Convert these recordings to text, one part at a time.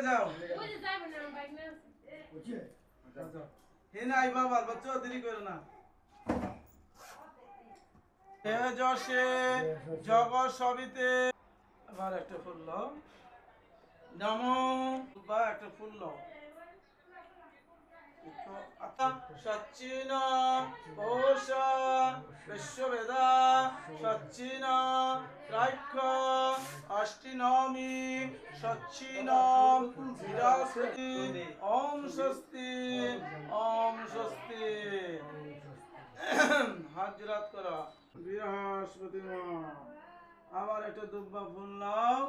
আগে যাও। হে নাই বাবা বাচ্চা দেরি করো না। হে জগৎ সবিতে। আবার একটা ফুল লও। নম বা একটা ফুল লও। সচ্চিন পৌষ বিশ্ববেদা সচ্চিন সচ্চিন বিরাসতি ওম স্বস্তি ওম স্বস্তি। বৃহস্পতি আবার একটা দুব্বা ফুল নাও।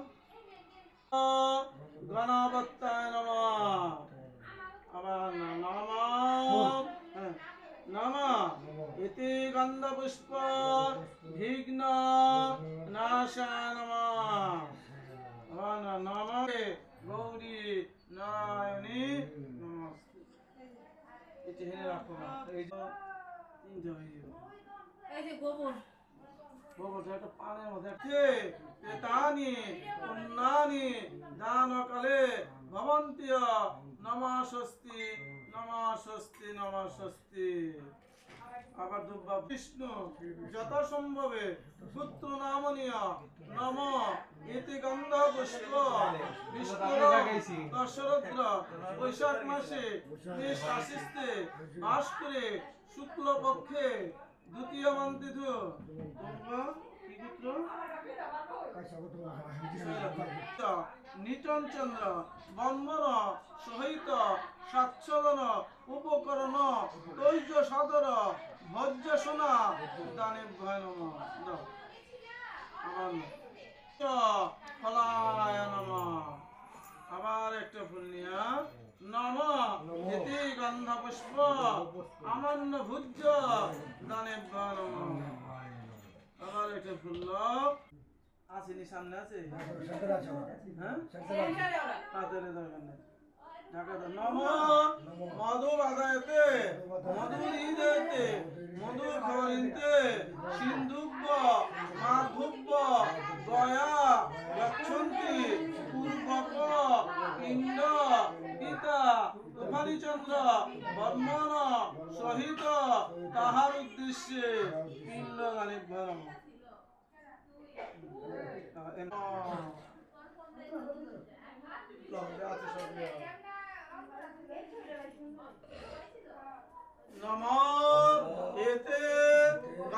আবার নম। ইতি বিঘ্ন নাশায় নম আবার নম গৌরী নারায়ণী নমস্তে এটি হেনে রাখো না। এই যে তিনটে হয়ে যাবে এই যে গোবর। বলছে একটা পানের মধ্যে। আছে তানি পুণ্যানি দানকালে ভবন্তীয় নমা স্বস্তি নমা স্বস্তি নমা স্বস্তি। আবার দুব্বা বিষ্ণু যত সম্ভবে পুত্র নামনীয়, নম ইতি গন্ধ পুষ্প দশরথ বৈশাখ মাসে রাশিতে বাস করে শুক্ল পক্ষে দ্বিতীয় কি নিটন চন্দ্র বন্মন সহিত সাচ্ছলন উপকরণ, তৈজ দানে ভয় নম। আবার একটা ফুল নিয়া। নম ইতি গন্ধ পুষ্প আমান্য ভুজ্য দানে নম আবার একটা ফুল আসেনি সামনে, আছে? হ্যাঁ? তাদের দরকার নেই। ঢাকা নম মধু বাজায়তে মধু হৃদয়তে মধু খরিতে সিন্ধুব্য মাধুব্য গয়া লক্ষন্তি পূর্বক ইন্দ পিতা তুফানিচন্দ্র বর্মণ সহিত তাহার উদ্দেশ্যে পিণ্ড সব নম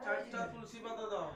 চারটা তুলসী পাতা দাও